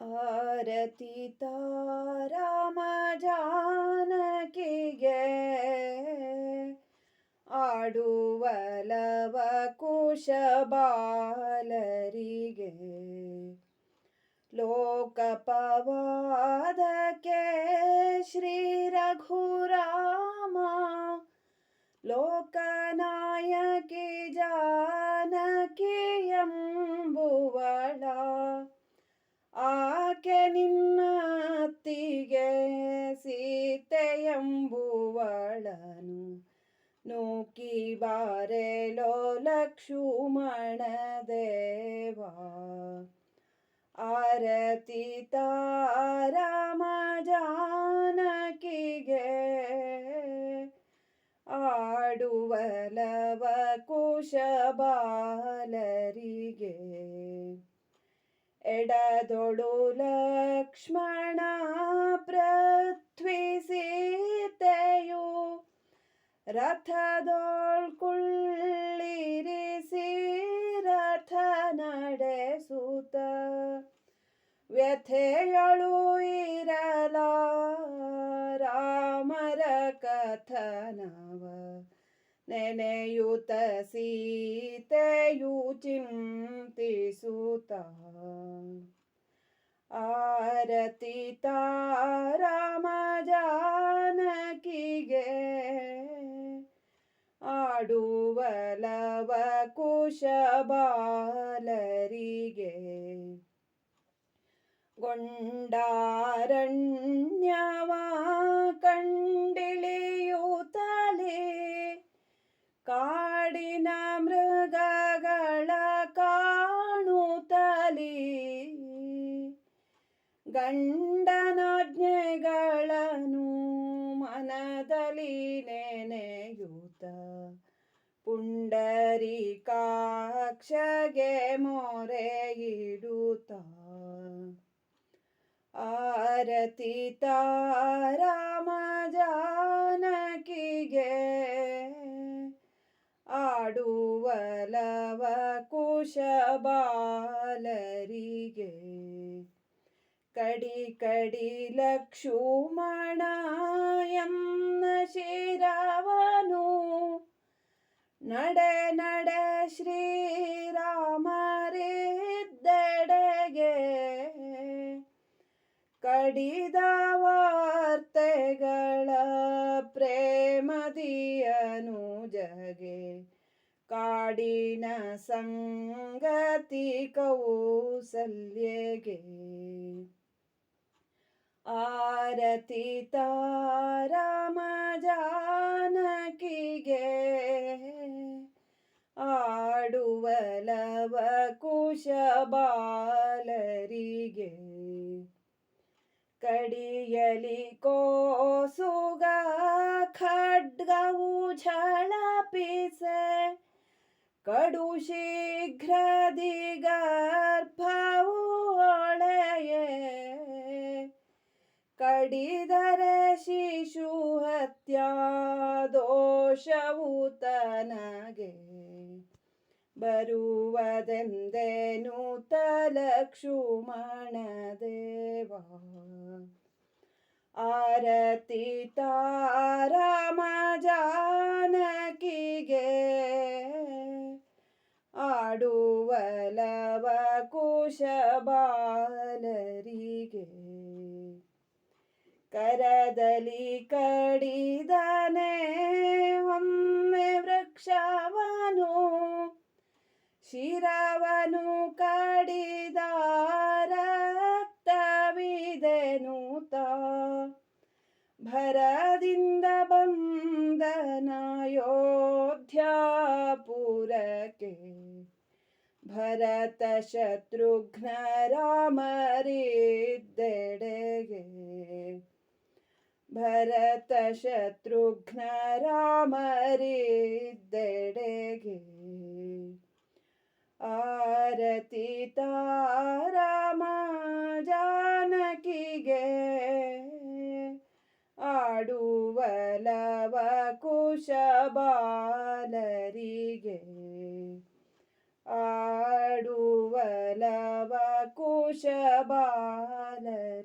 ಆರತಿ ತಾರಾಮ ಜಾನಕಿಗೆ ಆಡುವಲವ ಕುಶ ಬಾಲರಿಗೆ ಲೋಕಪವಾದಕ್ಕೆ ನೂಕಿ ಬಾರೆಲೋ ಲಕ್ಷ್ಮಣ ದೇವಾ ಆರತಿ ತಾರಾಮ ಜಾನಕಿಗೆ ಆಡುವಲವ ಕುಶ ಬಾಲರಿಗೆ ಎಡದೊಳು ಲಕ್ಷ್ಮಣ ರಥದೊಳ್ಕುಳ್ಳಿರಿಸಿ ರಥ ನಡೆಸುತ್ತ ವ್ಯಥೆಯಳು ಇರಲ ರಾಮರ ಕಥನವ. ನೆನೆಯುತ ಸೀತೆಯು ಚಿಂತಿಸುತ್ತ. ಆರತಿ ತಾರಾಮ ಜಾನಕಿಗೆ ಆಡುವಲವ ಕುಶ ಬಾಲರಿಗೆ ಗೊಂಡಾರಣ್ಯವ ಕಂಡಿಳಿಯುತ್ತಲೇ ಕಾಡಿನ ಮೃಗಗಳ ಕಾಣುತ್ತಲೇ. ಗಂಡನಾಜ್ಞೆಗಳನ್ನು ಪುಂಡರೀಕಾಕ್ಷಗೆ ಮೋರೆ ಇಡುತ್ತ. ಆರತಿ ತಾರಾಮ ಜಾನಕಿಗೆ ಆಡುವಲವ ಕುಶ ಬಾಲರಿಗೆ ಕಡಿ ಕಡಿ ಲಕ್ಷ್ಮಣ ಎನ್ನ ಶಿರವನು ನಡೆ ನಡೆ ಶ್ರೀರಾಮರಿದ್ದೆಡೆಗೆ ಕಡಿದ ವಾರ್ತೆಗಳ ಪ್ರೇಮದಿಯನು ಜಗೆ. ಕಾಡಿನ ಸಂಗತಿ ಕೌಸಲ್ಯಗೆ. ಆರತಿ ರಾಮ ಆಡುವಲವ ಕುಶ ಬಾಲರಿಗೆ ಕಡಿಯಲಿ ಕೋಸುಗ ಖಡ್ಗವು ಝಳಪಿಸೆ ಕಡು ಶೀಘ್ರದಿ ಗರ್ಭವು ಒಳೆಯೇ ಕಡಿದರೆ ಶಿಶು ಹತ್ಯಾ ದೋಷವು ತನಗೆ ಬರುವದೆಂದೇನು ತಲಕ್ಷುಮಣ ದೇವ ಆರತಿ ತಾರಾಮ ಜಾನಕಿಗೆ ಆಡುವಲವ ಕುಶ ಬಾಲರಿಗೆ ಕರದಲ್ಲಿ ಕಡಿದನೆ ಒಮ್ಮೆ ಶಿರವನು ಕಡಿದ ರಕ್ತವಿದೆನುತ ಭರದಿಂದ ಬಂದನಾಯೋಧ್ಯಾಪುರಕ್ಕೆ ಭರತ ಶತ್ರುಘ್ನ ರಾಮರಿದ್ದೆಡೆಗೆ ಭರತ ಶತ್ರುಘ್ನ ಜಾನಕಿಗೆ ಆಡುವಲವ ಕುಶ ಬಾಲರಿಗೆ. ಆಡುವಲವ ಕುಶ ಕುಶ ಬಾಲರಿ